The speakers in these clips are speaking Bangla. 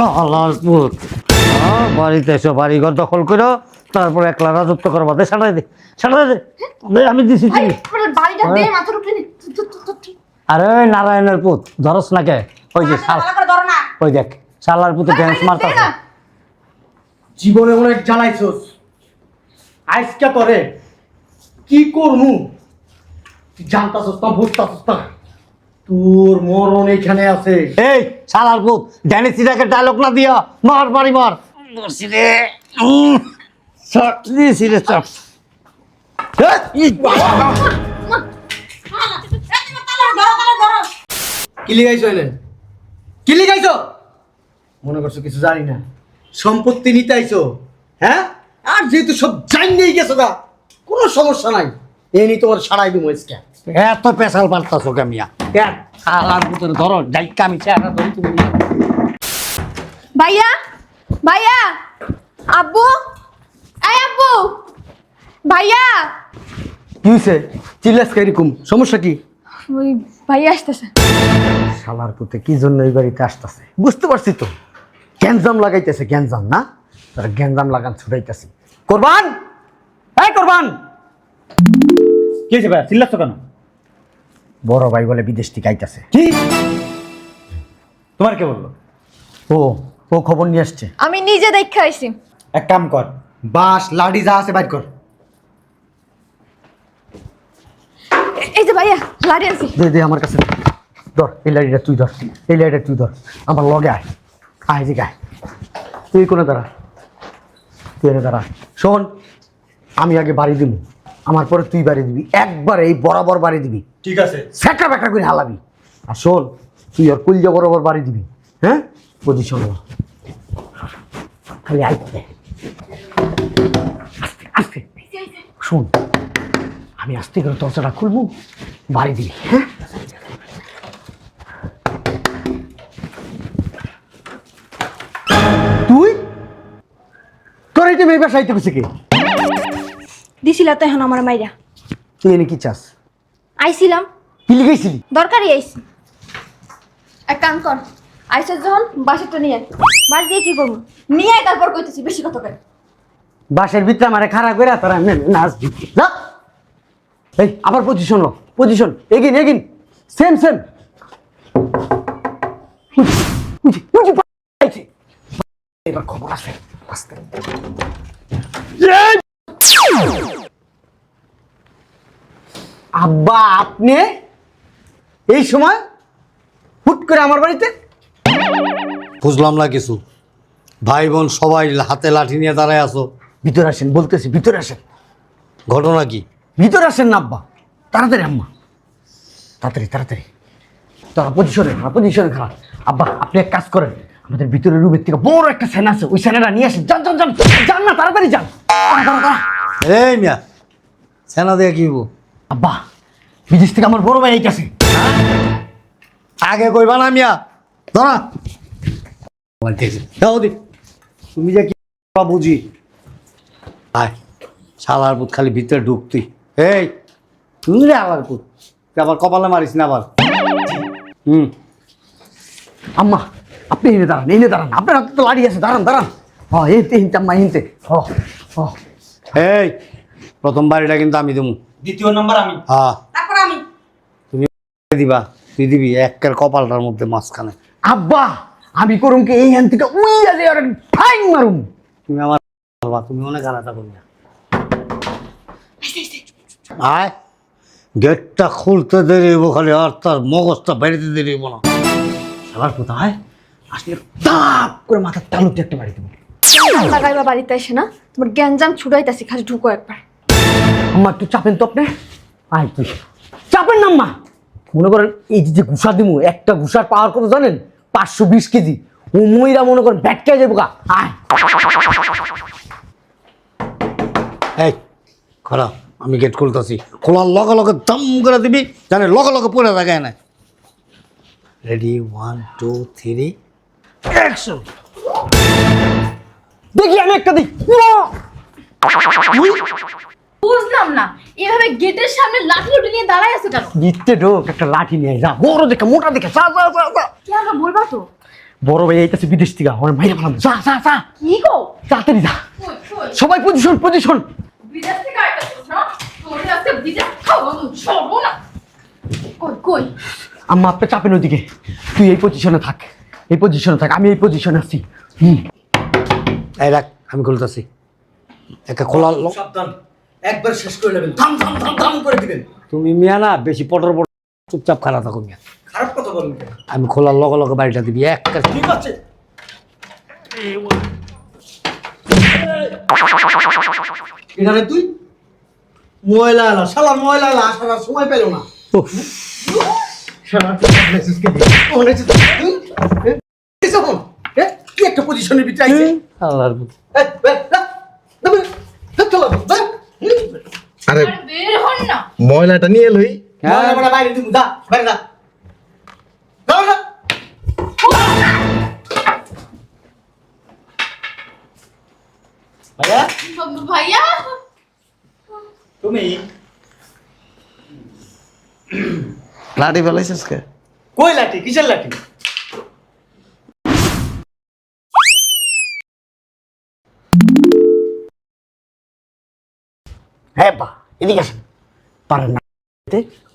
শালার পুত হ্যাঁ, বাড়িতে এসো বাড়ি ঘর দখল করো তারপর একলা রাজত্ব করবা দে সাটাই দে সাটাই দে। আমি দিছি ধুর, ধুর। আরে ওই নারায়ণের পুত ধরস না কে? ওই যে করে ওই দেখ শালার পুতে ড্যান্স দে জীবনে অনেক জ্বালাইছস। আজকে তোরে কি করমু? তুই জানতাছস না বুঝতাছস না। তোর মরণ এখানে আছে। এই শালার পুত ড্যানিস সিরাকে ডায়লগ না দিয়া মার বাড়ি মার। বসি রে। শট দিয়েছি রে শট কি লিগাইছো এনে? কি লিগাইছো মনে করছ কিছু জানি না। সম্পত্তি নিতে আইছো? হ্যাঁ? আর যেহেতু সব জান নিয়ে গেছো গা কোনো সমস্যা নাই। এই নিয়ে তোমার সারাই দিব আজকে। এত পেশাল পারতাছো কামিয়া এক শালার পুতের ধরো যাইকা আমি চেহারা ধরি তুমি ভাইয়া ভাইয়া আব্বু এই আব্বু ভাইয়া। কি হয়েছে চিল্লাস এরকম? সমস্যা কি? ওই ভাইয়া আসতেছে। শালার পুতে কি জন্য এই বাড়িতে আসতেছে? বুঝতে পারছি তো। গ্যাঞ্জাম লাগাইতেছে গ্যাঞ্জাম না? তারা গ্যাঞ্জাম লাগান ছুটাইতেছে। কোরবান! এই কোরবান! কি হয়েছে ভাই চিল্লাচ্ছ কেন? বড় ভাই বলে বিদেশ থেকে আইতাছে। কি? তোমার কে বলল? ও ও খবর নিয়ে আসছে। আমি নিজে দেখে আইছি। এক কাম কর বাস লাডি যা আছে বাইর কর। এই যে ভাইয়া লাড়ি আনছি। দে দে আমার কাছে ধর এই লাড়িটা তুই ধর এই লাঠিটা তুই ধর। আমার লগে আয় আয় যে গায় তুই কোনে দাঁড়া? তুই এনে দাঁড়া। শোন আমি আগে বাড়ি দিব আমার পরে তুই বাড়ি দিবি একবারে এই বরাবর বাড়ি দিবি। ঠিক আছে। সেকা বেকা করে হালাবি। আর শোন তুই আর কুলজা বরাবর বাড়ি দিবি হ্যাঁ? পজিশন। খালি আইতে আস্তে শোন আমি আস্তে করে দরজাটা খুলবো বাড়ি দিবি হ্যাঁ? তুই? তোর এই মেয়ে বাসাইতে গেছে কে? দিছিল তো এখন আমার মাইরা। তুই এনে কি চাস? আইছিলাম। কি লিখেছিলি দরকারই আইছি। এক কাম কর আইসা যখন বাসাটা নিয়ে আয়। বাস দিয়ে কি করব? নিয়ে আয় তারপর কইতেছি বেশি কথা করে বাসের ভিতরে আমারে খারাপ করে তোরা নাচবি। যা। এই আবার position low position again again. Same same আব্বা আপনি এই সময় হুট করে আমার বাড়িতে? বুঝলাম না কিছু। ভাই বোন সবাই হাতে লাঠি নিয়ে দাঁড়ায় আছো। ভিতরে আসেন বলতেছি ভিতরে আসেন। ঘটনা কি? ভিতরে আসেন না আব্বা। তাড়াতাড়ি আম্মা। তাড়াতাড়ি তাড়াতাড়ি। তারা পজিশনে খারাপ পজিশনে খারাপ। আব্বা আপনি এক কাজ করেন। আমাদের ভিতরে রুমের থেকে বড় একটা সেনা আছে ওই সেনাটা নিয়ে আসেন। যান যান যান যান না তাড়াতাড়ি যান। এই মিয়া সেনা দিয়ে কি? আব্বা বিদেশ থেকে আমার বড় ভাই আইতাছে। আগে কইবা না মিয়া ধরা দাও দি। তুমি যে কি বা বুঝি? আয় শালার পুত খালি ভিতরে ঢুকতি এই তুমি রে আলার পুত। তুই আবার কপালে মারিস না আবার। হুম। আম্মা আপনি এনে দাঁড়ান এনে দাঁড়ান। আপনার হাতে তো লাড়ি আছে দাঁড়ান দাঁড়ান। হ হিনতে হিনতে আম্মা হিনতে হ এই প্রথম বাড়িটা কিন্তু আমি দেবো। দ্বিতীয় নম্বর আমি। হ্যাঁ। দিবা তুই দিবি একের কপালটার মধ্যে মাঝখানে। আব্বা আমি করুম কি এই হ্যান থেকে উই আলে আর ফাইন মারুম। তুমি আমার বাবা, তুমি অনেক আলাদা করবে আয় গেটটা খুলতে দেরি হইব খালি আর তার মগজটা বেরিতে দেরি হইব না। সবার কোথায় আসলে তাপ করে মাথার তালুতে একটা বাড়ি দেবো। লাগাইবা বাড়িতে এসে না? তোমার গ্যাঞ্জাম ছুটাইতাছি খালি ঢুকো একবার। আম্মা একটু চাপেন তো আপনি। আয় তুই। চাপেন না আম্মা। মনে করেন এই যে ঘুষা দিমু একটা ঘুষার পাওয়ার কত জানেন? পাঁচশো বিশ কেজি। ও ময়রা মনে করেন ব্যাটকে যাব গা। আয়। এই খরা আমি গেট খুলতেছি। খোলার লগে লগে দম করে দিবি জানে লগে লগে পড়ে থাকে না ready one two three action দেখি আমি একটা দিই। বুঝলাম না। এভাবে গেটের সামনে লাঠি লুটি নিয়ে দাঁড়ায় আছে কেন? ঢোক একটা লাঠি নিয়ে যা বড় দেখে মোটা দেখে যা যা যা যা। কি আমরা বলবা তো? বড় ভাই এইটাছে বিদেশ থেকে আমার মাইরা ভালো যা যা যা। কি গো? তাড়াতাড়ি যা। কই কই? সবাই পজিশন পজিশন বিদেশ থেকে আইতাছিস না তোর কাছে বিদেশ খাওয়া সরবো না কই কই? আম্মা আপনি চাপেন ওইদিকে তুই এই পজিশনে থাক। এই পজিশনে থাক। আমি এই পজিশনে আছি। হুম। এই রাখ আমি খুলতেছি। একটা খোলা সাবধান। একবার শেষ করে নেবেন। থাম থাম থাম থাম করে দিবেন। তুমি মিয়া না বেশি পটর পটর চুপচাপ খারাপ থাকো মিয়া। খারাপ কথা বলেন? আমি খোলার লগে লগে বাড়িটা দিবি এক কাজ- ঠিক আছে। রে তুই? ময়লা এলা শালা ময়লা এলা আসার সময় পেল না। কে একটা পজিশনে বিটাইছে আল্লাহর আরে আর বের হন না। ময়লাটা নিয়ে লই। ময়লা বড়া বাইরে দিবি, যা, বাইরে যা। যাও না। ভাইয়া? ভাইয়া? তুমি? লাঠি ফেলাইছিস কে? কই লাঠি? কিসের লাঠি? হ্যাঁ এদিকে আসেন। পারেন না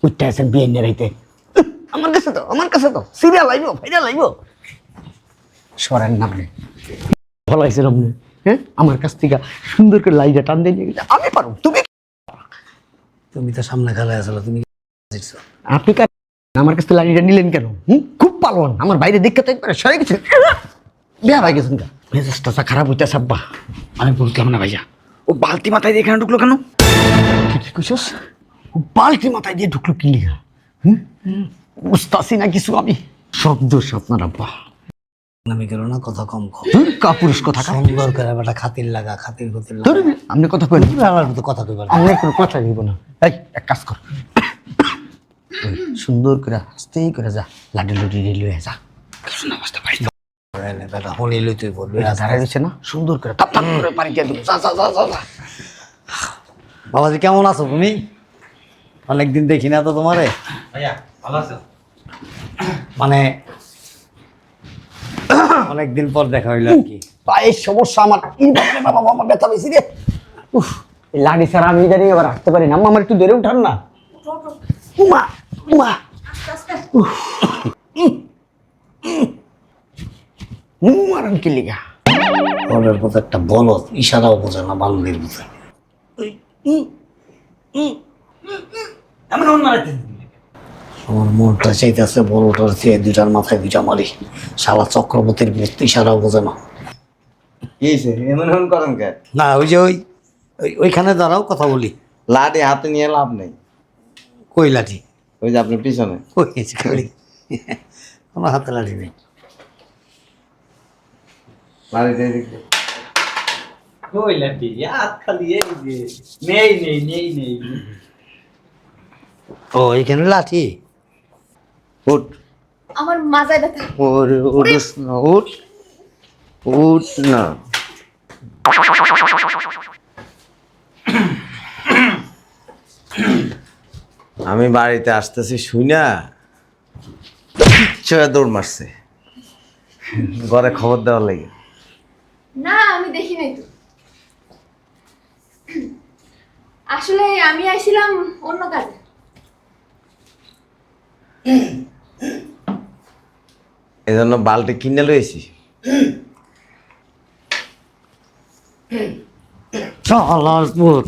উঠতে আসেন বিয়ে নিয়ে রাইতে। আমার কাছে তো আমার কাছে তো। সিরিয়াল আইব ফাইনাল আইব। সরেন না আপনি ভালো আপনি হ্যাঁ? আমার কাছ থেকে সুন্দর করে লাইটা টান দিয়ে নিয়ে আমি পারব তুমি তুমি তো সামনে খেলা আসলে তুমি আপনি আমার কাছ থেকে লাইটা নিলেন কেন? হুম? খুব পালন আমার বাইরে দেখতে তো একবারে সরে বিয়া ভাই গেছেন মেজাজটা খারাপ হইতে সাব্বা আমি বলতাম না ভাইয়া। ও বালতি মাথায় দিয়ে এখানে ঢুকলো কেন? কি কি কইছস? বালতি মাথায় দিয়ে ঢুকলো কি লিগা? হুম? বুঝতাছি না কিছু আমি। সব আপনার আব্বা। আমি কেন না কথা কম কম। কাপুরুষ কথা সুন্দর করে বেটা খাতির লাগা খাতির খাতির লাগা। আপনি কথা তুমি আমার মতো কথা কইবার। আমি কোনো কথা দিব না। এই এক কাজ কর। সুন্দর করে আস্তেই করে যা লাডি লুডি লুয়ে যা। কিছু না বুঝতে পারি বেটা হলি লই তুই বলবি দাঁড়ায় রয়েছে না? সুন্দর করে তাপ তাপ করে পানি দিয়ে দেবো যা যা যা যা। বাবাজি কেমন আছো তুমি? অনেকদিন দেখি না তো তোমারে। ভাইয়া ভালো আছো? মানে অনেকদিন পর দেখা হইল আর কি। পায়ের সমস্যা আমার বাবা বাবা ব্যথা বেশি রে। উফ লাড়ি ছাড়া আমি জানি এবার আসতে পারি না। আমার একটু ধরে উঠান না। উমা উমা। কি লিগা ওদের মতো একটা বলত ইশারাও বোঝে না বালুদের মতো। এমন অন্য মারাতে আমার মনটা চাইতেছে বড়টার চেয়ে দুইটার মাথায় দুইটা মারি। শালা চক্রবর্তীর মূর্তি ইশারাও বোঝে না এমন করেন কে? না ওই যে ওই ওই- ওইখানে দাঁড়াও কথা বলি। লাঠি হাতে নিয়ে লাভ নেই। কই লাঠি? ওই যে আপনার পিছনে। কোনো হাতে লাঠি নেই। লাঠি হাত খালি এই যে নেই নেই নেই নেই। ও এইখানে লাঠি? উঠ। আমার মাজায় ব্যথা। ওরে উঠিস না উঠ। উঠ না। আমি বাড়িতে আসতেছি শুই না কিচ্ছু দৌড় মারছে। ঘরে খবর দেওয়ার লাগে না আমি দেখি নাই তো আসলে আমি আইছিলাম অন্য কাজে। এজন্য বালতি কিনে লইছি। শালার পুত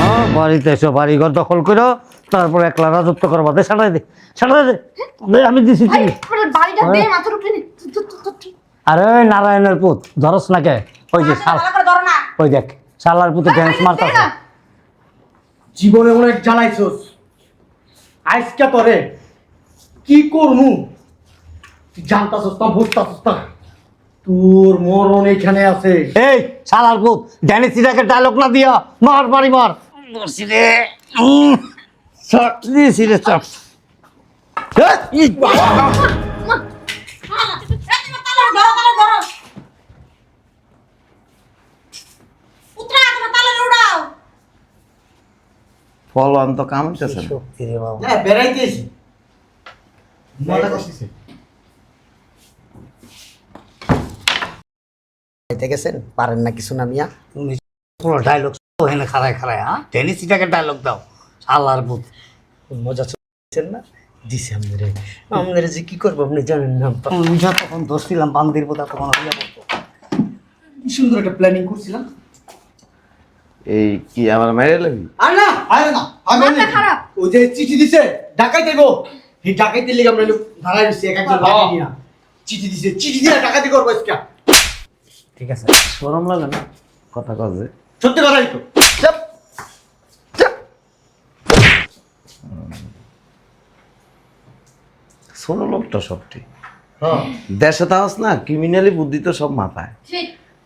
হ্যাঁ, বাড়িতে এসো বাড়ি ঘর দখল করো তারপর একলা রাজত্ব করবা দে সাটাই দে সাটাই দে আমি দিছি। আরে নারায়ণের পুত ধরস না কে? ওই যে শাল। ভালো করে ধরো না। ওই দেখ শালার পুতে ড্যান্স মারতাছে। জীবনে অনেক জ্বালাইছস। আজকে তোরে কি করমু? তুই জানতাছস না বুঝতাছস না। তোর মরণ এখানে আছে। এই শালার পুত ড্যানিসিটাকে ডায়লগ না দিয়া মার বাড়ি মার। বসি রে। উম, চট দিয়েছি রে চট এই, ই, ফল অন্ত কামাইতেছে না। শক্তি রে বাবা। হ্যাঁ বেড়াইতেছি। মজা করতেছে। খাইতে গেছেন? পারেন না কিছু না মিয়া। তুমি পুরো ডায়লগ হেনে খারায় খারায় হ্যাঁ? টেনিসিটাকে ডায়লগ দাও। আল্লাহর পুত মজা চলছেন না? দিছে আপনারে আপনারে যে কি করব আপনি জানেন না দোষ দিলাম বান্দির বোধা তখন হইয়া পড়তো। কি সুন্দর একটা প্ল্যানিং করছিলাম। এই কি আমার মেরে লাগি? আর না আরে না। আমি মাথা খারাপ। ওই যে চিঠি দিছে ডাকাই দেবো এই ডাকাইতে লিগে আমরা দিচ্ছি এক একজন নিয়ে। চিঠি দিছে চিঠি দিয়ে ডাকাতি করব আজকে। ঠিক আছে শরম লাগে না? কথা কাজে সত্যি কথাই তো। চাপ। লোকটা সবটি। হ্যাঁ। দেশে তাহস না ক্রিমিনালি বুদ্ধি তো সব মাথায়।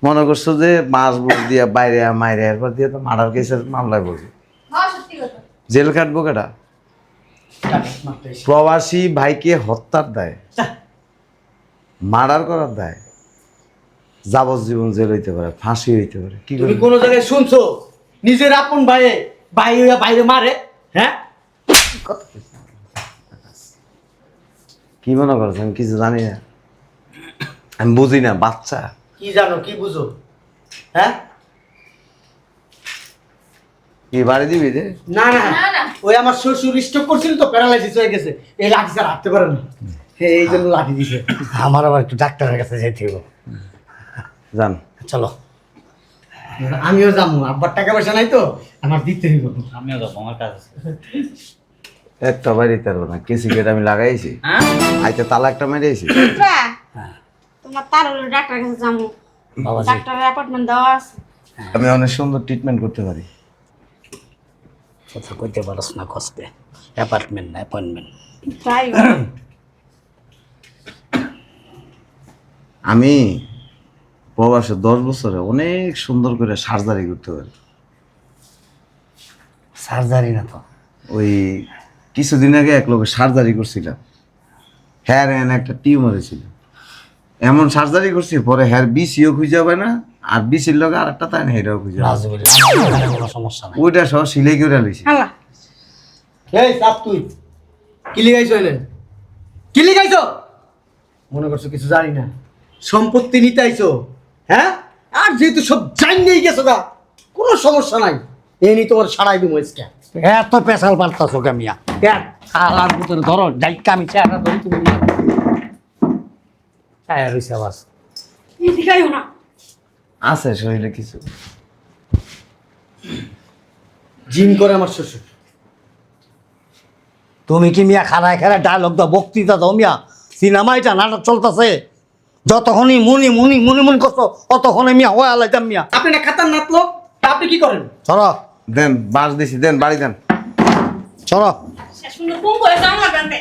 মনে করছ যে মাছ বুঝ দিয়া বাইরে মাইরে এরপর দিয়ে তো মার্ডার কেসের মামলায় বসে সত্যি কথা জেল কাটবো কেটা প্রবাসী ভাইকে হত্যার দায়। মার্ডার করার দায়। যাবজ্জীবন জেল হইতে পারে ফাঁসি হইতে পারে কি তুমি কোনো জায়গায় শুনছো? নিজের আপন ভাইয়ে ভাই হইয়া বাইরে মারে হ্যাঁ? কি মনে করছ? আমি কিছু জানি না। আমি বুঝি না বাচ্চা। কি জানো কি বুঝো? হ্যাঁ? কি বাড়ি দিবি রে? না না। ওই আমার শ্বশুর স্ট্রোক করছিল তো প্যারালাইসিস হয়ে গেছে। এই লাঠি স্যার হাঁটতে পারে না। হ্যাঁ, এই জন্য লাঠি দিছে। আমার আবার একটু ডাক্তারের কাছে যেতে হবে জান চলো। আমিও যাব। আব্বার টাকা পয়সা নাই তো আমার দিতে হইব। আমিও যাব আমার কাজ আছে। একটা বাড়ি তার না কেসি গেট আমি লাগাইছি? আইতে তালা একটা মেরেছি। তোমার তার ডাক্তার কাছে যাব। ডাক্তারের অ্যাপয়েন্টমেন্ট দেওয়া আছে। আমি অনেক সুন্দর ট্রিটমেন্ট করতে পারি। কথা কইতে পারস না কষ্টে। অ্যাপার্টমেন্ট না অ্যাপয়েন্টমেন্ট তাই? আমি প্রবাসে দশ বছরে অনেক সুন্দর করে সার্জারি করতে পারি। সার্জারি না তো? ওই কিছুদিন আগে এক লোকের সার্জারি করছিলাম হ্যার এন একটা টিউমার ছিল। এমন সার্জারি করছি পরে হ্যার বিসিও খুঁজে হবে না। আর বিসির লগে আর একটা তাই না এটাও খুঁজে কোনো সমস্যা নাই। ওইটা সব সিলাই করে লইছি এই সাপ তুই। কি এলেন কি মনে করছ কিছু জানি না। সম্পত্তি নিতে আইছো? হ্যাঁ? আর যেহেতু সব জান নিয়ে গেছো দা কোনো সমস্যা নাই। এ নিয়ে তোমার সারাই দিব আজকে। এত পেশাল পাল্টাছো কামিয়া আর ভিতরে ধরো যাইকা আমি চেহারা ধরি তুমি চায়া রইছে আবার এদিকেও না। আছে শরীরে কিছু। জিম করে আমার শ্বশুর। তুমি কি মিয়া খানায় খানায় ডায়লগ দাও বক্তৃতা দাও মিয়া? সিনেমা এটা নাটক চলতেছে। যতক্ষণই মুনি মুনি মুনি মুনি করছ অতক্ষণে মিয়া হয়ে আলাইতাম মিয়া। আপনি না খাতার নাত লোক তা আপনি কি করেন? চলো। দেন বাস দিছি দেন বাড়ি দেন। চলো। সে সুন্দর কুম করে জানলা বান্ধে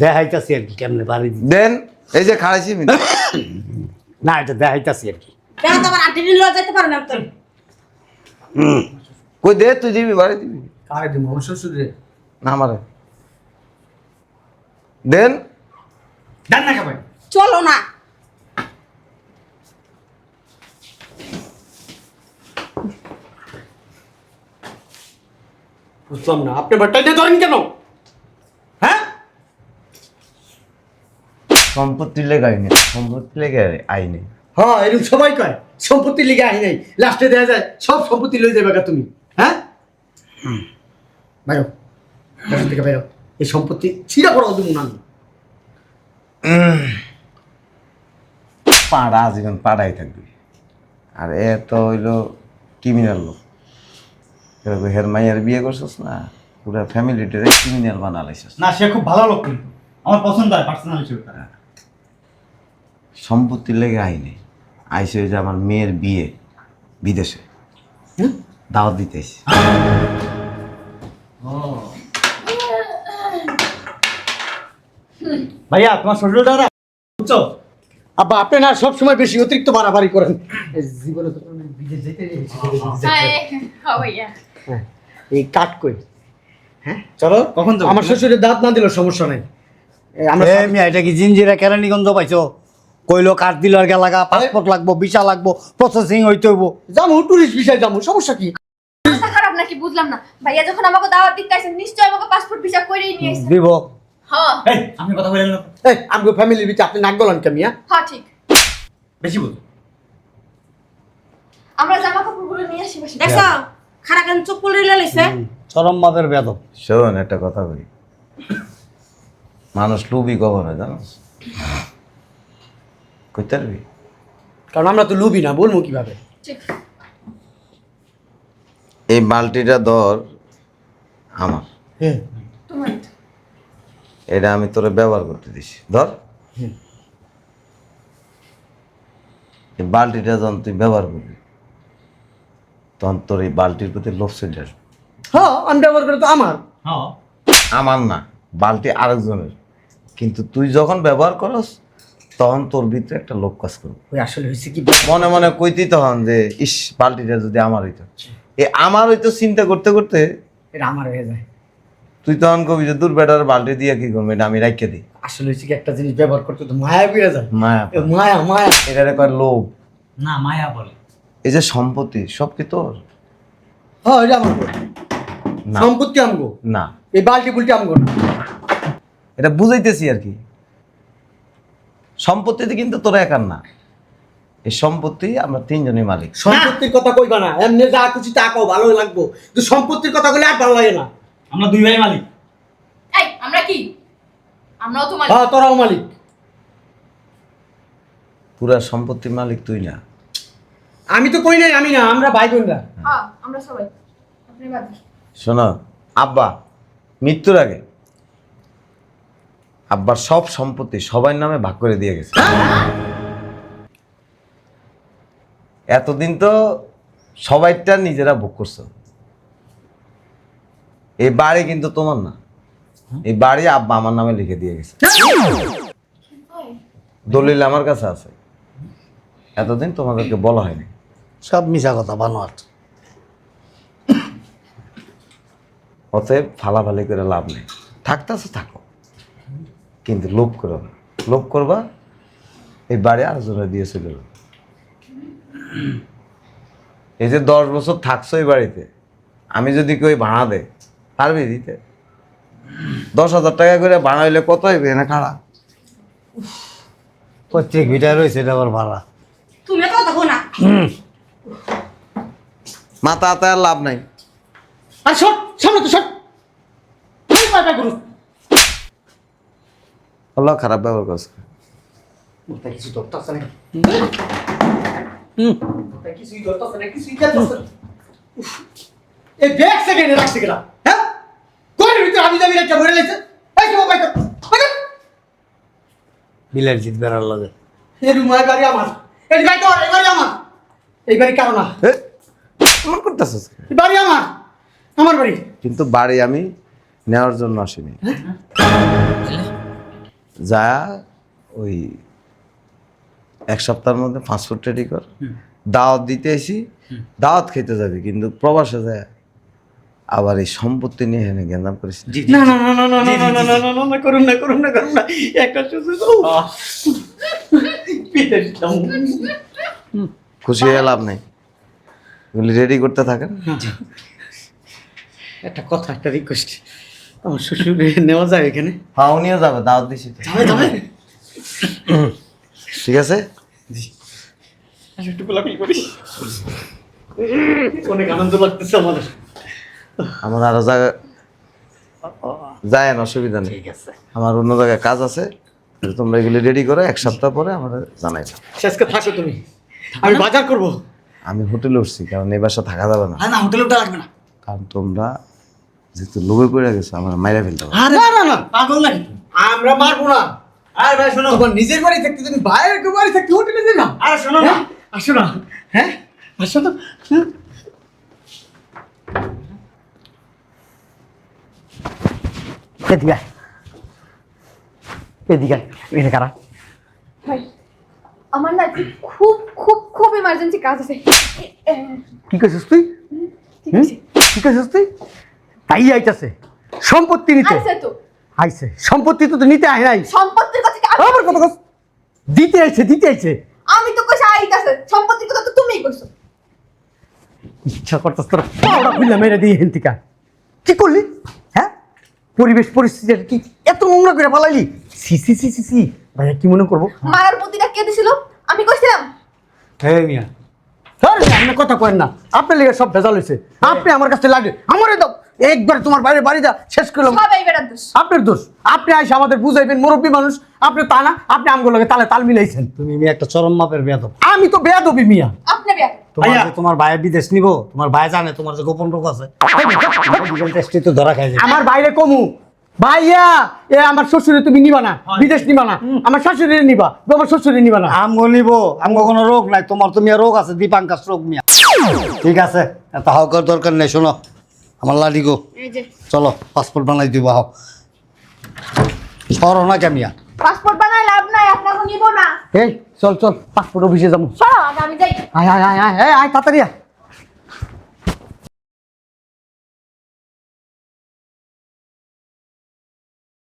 দেখাইতাছি আর কি কেমনে বাড়ি দেন এই যে খাড়াইছি। না এটা দেখাইতাছি আর কি। দেখা আন্টি যেতে পারো না কই দে তুই দিবি বাড়ি দিবি? কারে দিব আমার শ্বশুর রে। না আমারে। দেন। ডান না খাবেন চলো না। বুঝলাম না আপনি বাট্টাই দিয়ে ধরেন কেন? সম্পত্তির লেগে আইনে সম্পত্তির লেগে আইনে। হ্যাঁ এরকম সবাই কয় সম্পত্তি লিগে আহি নাই লাস্টে দেখা যায় সব সম্পত্তি লই যাবে গা তুমি হ্যাঁ? বাইরো বাসা থেকে বাইরো এই সম্পত্তি ছিঁড়া পড়া তুমি না আমি। পাড়া জীবন পাড়াই থাকবি। আর এ তো হইল ক্রিমিনাল লোক। এরকম হের মাইয়ার বিয়ে করছিস না পুরা ফ্যামিলিটারে ক্রিমিনাল বানালাইছিস। না সে খুব ভালো লোক কিন্তু। আমার পছন্দ হয় পার্সোনাল হিসেবে তার। সম্পত্তির লেগে আইনে। আইসে যে আমার মেয়ের বিয়ে বিদেশে। দাওয়াত দিতে। ভাইয়া তোমার শরীরটা না বুঝছ? আব্বা আপনি না সব সময় বেশি অতিরিক্ত বাড়াবাড়ি করেন। জীবনে তো বিদেশ যেতে। হ্যাঁ হ্যাঁ, এই কাট কই? হ্যাঁ? চলো কখন? আমার শ্বশুরের দাঁত না দিলেও সমস্যা নাই। আমরা এটা কি জিঞ্জিরা কেরানিগঞ্জ পাইছো? কইলো কাঠ দিল আর গেলাগা পাসপোর্ট লাগবো ভিসা লাগবো প্রসেসিং হইতে হইব। যাব টুরিস্ট বিষয় যাব সমস্যা কি? মাথা খারাপ নাকি? বুঝলাম না। ভাইয়া যখন আমাকে দাওয়াত দিতে আসেন নিশ্চয়ই আমাকে পাসপোর্ট ভিসা করেই নিয়ে আসেন। দিব। হ্যাঁ। এই আমি কথা বললাম না। এই আমগো ফ্যামিলির ভিতরে আপনি নাক গলান কেমিয়া হ্যাঁ? ঠিক। বেশি বল আমরা জামা কাপড়গুলো নিয়ে আসি বাসায় দেখছ? খারাপ কেন? চুপ করে লাইছে চরম মাদের বেদব শোন একটা কথা বলি মানুষ লুবি কখন হয় জানো? কইতে পারবি? কারণ আমরা তো লুবি না বলব কীভাবে? এই বালতিটা ধর আমার। হ্যাঁ এটা আমি তোরে ব্যবহার করতে দিছি। ধর। এই বালতিটা যখন তুই ব্যবহার করবি তখন তোর এই বালতির প্রতি লোভ চলে আসবে। হ্যাঁ আমি ব্যবহার করে তো আমার। আমার না বালতি আরেকজনের। কিন্তু তুই যখন ব্যবহার করস তখন তোর ভিতরে একটা লোভ কাজ করবে। ওই আসলে হয়েছে কি মনে মনে কইতি তখন যে ইস বালতিটা যদি আমার হইতো। এ আমার হইতো চিন্তা করতে করতে এটা আমার হয়ে যায়। তুই তখন কবি যে দূর বেটার বালতি দিয়ে কি করব? এটা আমি রাখিয়ে দিই। আসলে হয়েছে কি একটা জিনিস ব্যবহার করতে তো মায়া বেড়ে যায়। মায়া মায়া মায়া। এটা কয় লোভ। না মায়া বলে। এই যে সম্পত্তি সব কি তোর? হ্যাঁ এটা আমার সম্পত্তি আমগো? না। এই বালতি বুলটি আমগো না। এটা বুঝাইতেছি আর কি। সম্পত্তিতে কিন্তু তোর একার না। এই সম্পত্তি আমরা তিনজনই মালিক। সম্পত্তির কথা কইবা না। এমনি যা খুশি তা কও ভালোই লাগবো। কিন্তু সম্পত্তির কথা কইলে আর ভালো লাগে না। আমরা দুই ভাই মালিক। এই আমরা কি? আমরাও তোমার হ্যাঁ তোরাও মালিক। পুরা সম্পত্তির মালিক তুই না। আমি তো কই নাই আমি না আমরা ভাই বোনরা হ্যাঁ আমরা সবাই। আপনি বাদ শোনো আব্বা মৃত্যুর আগে আব্বার সব সম্পত্তি সবার নামে ভাগ করে দিয়ে গেছে। এতদিন তো সবাইটা নিজেরা ভোগ করছ। এই বাড়ি কিন্তু তোমার না। এই বাড়ি আব্বা আমার নামে লিখে দিয়ে গেছে। দলিল আমার কাছে আছে। এতদিন তোমাদেরকে বলা হয়নি। সব মিশা কথা বানোয়াট। অতএব ফালাফালি করে লাভ নেই। থাকতেছে থাকো। কিন্তু লোভ করো লোভ করবা এই বাড়ি আলোচনা দিয়ে চলে যাবে। এই যে দশ বছর থাকছো এই বাড়িতে আমি যদি কেউ ভাড়া দেয় পারবি দিতে? দশ হাজার টাকা করে ভাড়া হইলে কত হইবে? না খাড়া? প্রত্যেক ভিটায় রয়েছে এটা আবার ভাড়া। তুমি তো দেখো না। মাথা আর লাভ নাই। আর সর সামনে তো সর এই পাটা করুস আল্লাহ খারাপ ব্যবহার করছে। কিছু ধরতাছে না হুম। কিছুই ধরতাছে না কিছুই খেলতাছে এই ব্যাগ সেকেন্ডে রাখছে কেনা হ্যাঁ? কোন ভিতরে আমি যাবি একটা ভরে লেছে এই তো ভাই ভাই জিত বেড়ার লাগে এই রুমায় বাড়ি আমার। এই বাড়ি তোর এই বাড়ি আমার। এই বাড়ি কারও না। আমার করতেছিস এই বাড়ি আমার। আমার বাড়ি। কিন্তু বাড়ি আমি নেওয়ার জন্য আসিনি। যা ওই এক সপ্তাহের মধ্যে ফাস্টফুড রেডি কর। দাওয়াত দিতে এসি দাওয়াত খেতে যাবি কিন্তু প্রবাসে যায়। আবার এই সম্পত্তি নিয়ে এখানে গেন্দাম করিস না। না না না না না না না না না না না করুন না করুন না করুন না। একটা সুযোগ খুশি হয়ে লাভ নেই। এগুলি রেডি করতে থাকেন। একটা কথা একটা রিকোয়েস্ট আমার শ্বশুর নেওয়া যায় এখানে? হ্যাঁ উনিও যাবে দাওয়াত দিছি যাবে যাবে। ঠিক আছে? আচ্ছা, একটু কোলাকুলি করি অনেক আনন্দ লাগতেছে আমাদের আমার আরও জায়গা যায় না অসুবিধা নেই। ঠিক আছে। আমার অন্য জায়গায় কাজ আছে তোমরা এগুলি রেডি করো এক সপ্তাহ পরে আমাদের জানাই শেষকে থাকো তুমি। আমি বাজার করব। আমি হোটেলে উঠছি কারণ এই বাসা থাকা যাবে না না হোটেলে উঠা লাগবে না। কারণ তোমরা যেহেতু লোভে পড়ে গেছো আমার মাইরা ফেলতে পারো আরে না না না পাগল নাকি আমরা মারবো না। আরে ভাই শোনো। তোমার নিজের বাড়ি থাকতে তুমি বাইরের কেউ বাড়ি থাকতে হোটেলে যাবে না আরে শোনো না। আসো না। হ্যাঁ? আসো না হ্যাঁ? এদিকে আয়। এদিকে আয়। এখানে কারা? ভাই আমার না খুব খুব খুব ইমার্জেন্সি কাজ আছে। এ, কি কইছিস তুই? ঠিক? আছে কি তুই? তাই আইতাছে। সম্পত্তি নিতে। আইছে তো। আইছে। সম্পত্তি তো নিতে আয় নাই। সম্পত্তির কথা দিতে আইছে দিতে আইছে। আমি তো কইছি আইতাছে। সম্পত্তির কথা তো তুমিই কইছো। ইচ্ছা করতেছ তোর পাওড়া খুললা মেরে দিয়ে হেন্তিকা কি করলি? হ্যাঁ? পরিবেশ পরিস্থিতি কি? এত নোংরা করে পালাইলি? সি সি সি সি সি ভাইয়া কি মনে করব? মারার বুদ্ধিটা কে দিছিল? আমি কইছিলাম। হে মিয়া। স্যার আপনি কথা করেন না। আপনার লেগে সব ভেজাল হয়েছে আপনি আমার কাছে লাগে আমারই দাও। একবার তোমার বাইরে বাড়িটা শেষ করলাম আপনার দোষ। আপনি আইসা আমাদের বুঝাইবেন মুরব্বী মানুষ। আপনি তা না আপনি আমগুলো তালে তাল মিলাইছেন। তুমি মিয়া একটা চরম মাপের বেয়াদব। আমি তো বেয়াদবি মিয়া। আপনি তোমার তোমার ভাইয়ের বিদেশ নিব তোমার ভাই জানে তোমার যে গোপন রোগ আছে। তো ধরা খাই আমার বাইরে কমু। ভাইয়া এ আমার শ্বশুরে তুমি নিবা না। বিদেশ নিবা না। আমার শাশুড়ি নিবা। তোমার শ্বশুরে নিবা না। আমগো নিব। আমগো কোনো রোগ নাই। তোমার তো মিয়া রোগ আছে দীপাঙ্কাশ রোগ মিয়া। ঠিক আছে এত হাউকার দরকার নেই শোনো। আমার লাডি গো। চলো পাসপোর্ট বানাই দিব আহ। সরো না কেমিয়া। পাসপোর্ট বানাই লাভ নাই আপনাকে নিব না। এই চল চল পাসপোর্ট অফিসে যাব। আমি যাই। আয় আয় আয় আয় আয় আয় তাড়াতাড়ি আয়।